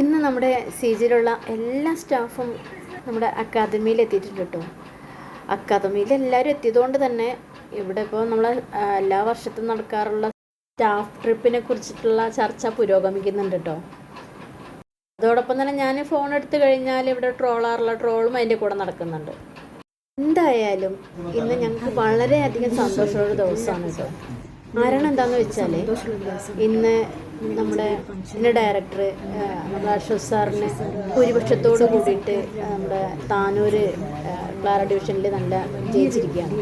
ഇന്ന് നമ്മുടെ സി ജിയിലുള്ള എല്ലാ സ്റ്റാഫും നമ്മുടെ അക്കാദമിയിൽ എത്തിയിട്ടുണ്ട് കേട്ടോ. അക്കാദമിയിൽ എല്ലാവരും എത്തിയതുകൊണ്ട് തന്നെ ഇവിടെ ഇപ്പോൾ നമ്മൾ എല്ലാ വർഷത്തും നടക്കാറുള്ള സ്റ്റാഫ് ട്രിപ്പിനെ കുറിച്ചിട്ടുള്ള ചർച്ച പുരോഗമിക്കുന്നുണ്ട് കേട്ടോ. അതോടൊപ്പം തന്നെ ഞാൻ ഫോൺ എടുത്തു കഴിഞ്ഞാൽ ഇവിടെ ട്രോളാറുള്ള ട്രോളും അതിന്റെ കൂടെ നടക്കുന്നുണ്ട്. എന്തായാലും ഇന്ന് ഞങ്ങൾക്ക് വളരെയധികം സന്തോഷമുള്ള ദിവസമാണ് കേട്ടോ. കാരണം എന്താണെന്ന് വെച്ചാൽ ഇന്ന് നമ്മുടെ ഇതിന്റെ ഡയറക്ടർ നമ്മുടെ അശ്വത് സാറിന് ഭൂരിപക്ഷത്തോട് കൂടിയിട്ട് നമ്മുടെ താനൂര് ക്ലാര ഡിവിഷനിൽ നല്ല ജയിച്ചിരിക്കുകയാണ്.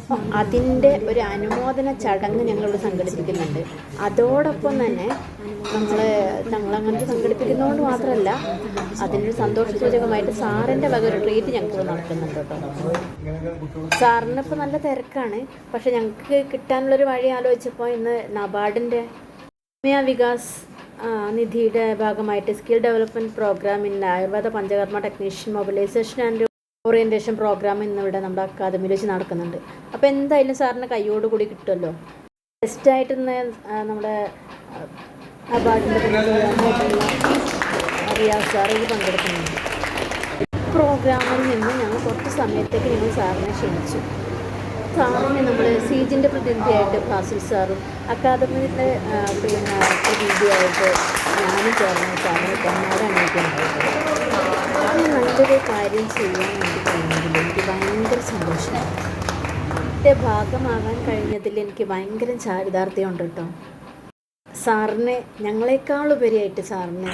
അപ്പം അതിന്റെ ഒരു അനുമോദന ചടങ്ങ് ഞങ്ങളിവിടെ സംഘടിപ്പിക്കുന്നുണ്ട്. അതോടൊപ്പം തന്നെ നമ്മൾ ഞങ്ങളങ്ങനെ സംഘടിപ്പിക്കുന്നതുകൊണ്ട് മാത്രമല്ല അതിനൊരു സന്തോഷസൂചകമായിട്ട് സാറിന്റെ വക ഒരു ട്രീറ്റ് ഞങ്ങൾക്ക് നടക്കുന്നുണ്ട് കേട്ടോ. സാറിനിപ്പോൾ നല്ല തിരക്കാണ്. പക്ഷെ ഞങ്ങൾക്ക് കിട്ടാനുള്ളൊരു വഴി ആലോചിച്ചപ്പോൾ ഇന്ന് നബാർഡിന്റെ മേയ വികാസ് നിധിയുടെ ഭാഗമായിട്ട് skill development programme in Ayurveda Panchakarma technician mobilisation and orientation programme ഇന്നിവിടെ നമ്മുടെ അക്കാദമിയിൽ വെച്ച് നടക്കുന്നുണ്ട്. അപ്പോൾ എന്തായാലും സാറിന് കൈയോട് കൂടി കിട്ടുമല്ലോ? ബെസ്റ്റായിട്ട് ഇന്ന് നമ്മുടെ റിയാസ് സാർ ഇത് പങ്കെടുക്കുന്നുണ്ട്. പ്രോഗ്രാമിൽ നിന്ന് ഞങ്ങൾ കുറച്ച് സമയത്തേക്ക് ഞങ്ങൾ സാറിനെ ക്ഷണിച്ചു. സാറിനെ നമ്മൾ സീജിന്റെ പ്രതിനിധിയായിട്ട് ഫാസിൽ സാറും അക്കാദമിയുടെ പിന്നെ രീതിയായിട്ട് ഞാനും ചേർന്ന് സാറിന് അണിയിക്കുന്നുണ്ടായിരുന്നു അങ്ങനെ നല്ലൊരു കാര്യം ചെയ്യാൻ വേണ്ടി കഴിഞ്ഞതിൽ എനിക്ക് ഭയങ്കര സന്തോഷമാണ്. എന്റെ ഭാഗമാകാൻ കഴിഞ്ഞതിൽ എനിക്ക് ഭയങ്കര ചാരിതാർത്ഥ്യമുണ്ട് കേട്ടോ. സാറിനെ ഞങ്ങളെക്കാളുപരിയായിട്ട് സാറിന്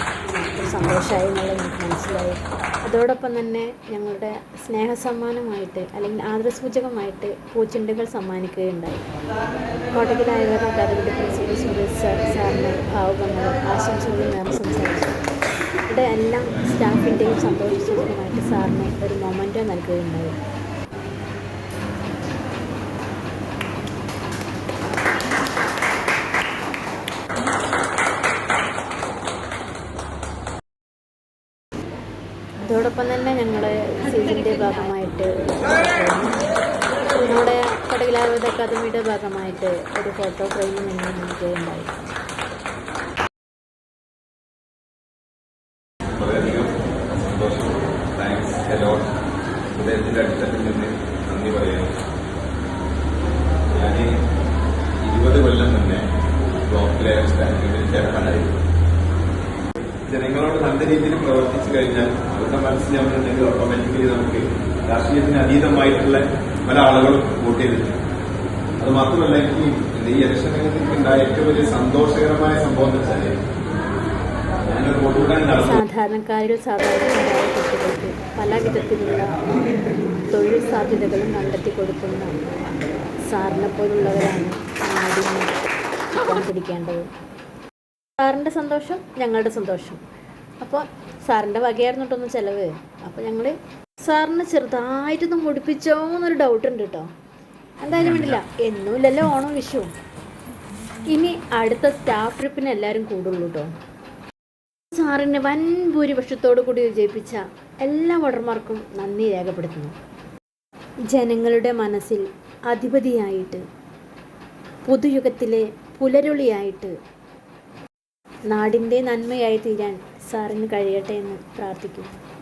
സന്തോഷമായി എന്നുള്ളത് എനിക്ക് മനസ്സിലായി. അതോടൊപ്പം തന്നെ ഞങ്ങളുടെ സ്നേഹസമ്മാനമായിട്ട് അല്ലെങ്കിൽ ആദരസൂചകമായിട്ട് പൂച്ചെണ്ടുകൾ സമ്മാനിക്കുകയുണ്ടായി. കോട്ടക്കൽ സാറിന്റെ ഭാവുകങ്ങൾ സുരേഷ് സാർ ആശംസകളും നേർന്ന് സംസാരിച്ചു. ഇവിടെ എല്ലാം സ്റ്റാഫിന്റെയും സന്തോഷസൂചകമായിട്ട് സാറിന് ഒരു മൊമെന്റോ നൽകുകയുണ്ടായി. അതോടൊപ്പം തന്നെ ഞങ്ങൾ സീസിന്റെ ഭാഗമായിട്ട് നമ്മുടെ ആയുർവേദ അക്കാദമിയുടെ ഭാഗമായിട്ട് ഒരു ഫോട്ടോ ഫ്രെയിം ഞങ്ങൾ നൽകുകയുണ്ടായി. ഹൃദയത്തിന്റെ അടിത്തട്ടിൽ നിന്ന് നന്ദി പറയുന്നു. ഞാൻ നല്ല രീതിയിൽ പ്രവർത്തിച്ചു കഴിഞ്ഞാൽ അവരുടെ മനസ്സിൽ നമ്മളുണ്ടെങ്കിൽ ഓട്ടോമാറ്റിക്കലി നമുക്ക് രാഷ്ട്രീയത്തിന് അതീതമായിട്ടുള്ള പല ആളുകളും വോട്ട് ചെയ്തിട്ടുണ്ട്. അത് മാത്രമല്ല എനിക്ക് ഈ ഇലക്ഷൻ രംഗത്ത് എനിക്കുണ്ടായ ഏറ്റവും വലിയ സന്തോഷകരമായ സംഭവം എന്ന് വെച്ചാൽ സാധാരണക്കാരിൽ സാധാരണക്കാരായ കുട്ടികൾക്ക് പല വിധത്തിലുള്ള തൊഴിൽ സാധ്യതകളും കണ്ടെത്തി കൊടുക്കുന്ന സാറിനെ പോലുള്ളവരാണ് ആദ്യം പിടിക്കേണ്ടത് സാറിന്റെ സന്തോഷം ഞങ്ങളുടെ സന്തോഷം. അപ്പോൾ സാറിന്റെ വകയായിരുന്നു കേട്ടൊന്ന് ചിലവ്. അപ്പോൾ ഞങ്ങൾ സാറിന് ചെറുതായിട്ടൊന്ന് മുടിപ്പിച്ചോ എന്നൊരു ഡൗട്ട് ഉണ്ട് കേട്ടോ. എന്തായാലും വേണ്ടില്ല. എന്നുമില്ലല്ലോ ഓണം വിഷു. ഇനി അടുത്ത സ്റ്റാഫ് ട്രിപ്പിന് എല്ലാവരും കൂടുള്ളൂ കേട്ടോ. സാറിനെ വൻ ഭൂരിപക്ഷത്തോടു കൂടി വിജയിപ്പിച്ച എല്ലാ വോട്ടർമാർക്കും നന്ദി രേഖപ്പെടുത്തുന്നു. ജനങ്ങളുടെ മനസ്സിൽ അധിപതിയായിട്ട് പുതുയുഗത്തിലെ പുലരുളിയായിട്ട് നാടിന്റെ നന്മയായി തീരാൻ സാറിന് കഴിയട്ടെ എന്ന് പ്രാർത്ഥിക്കുന്നു.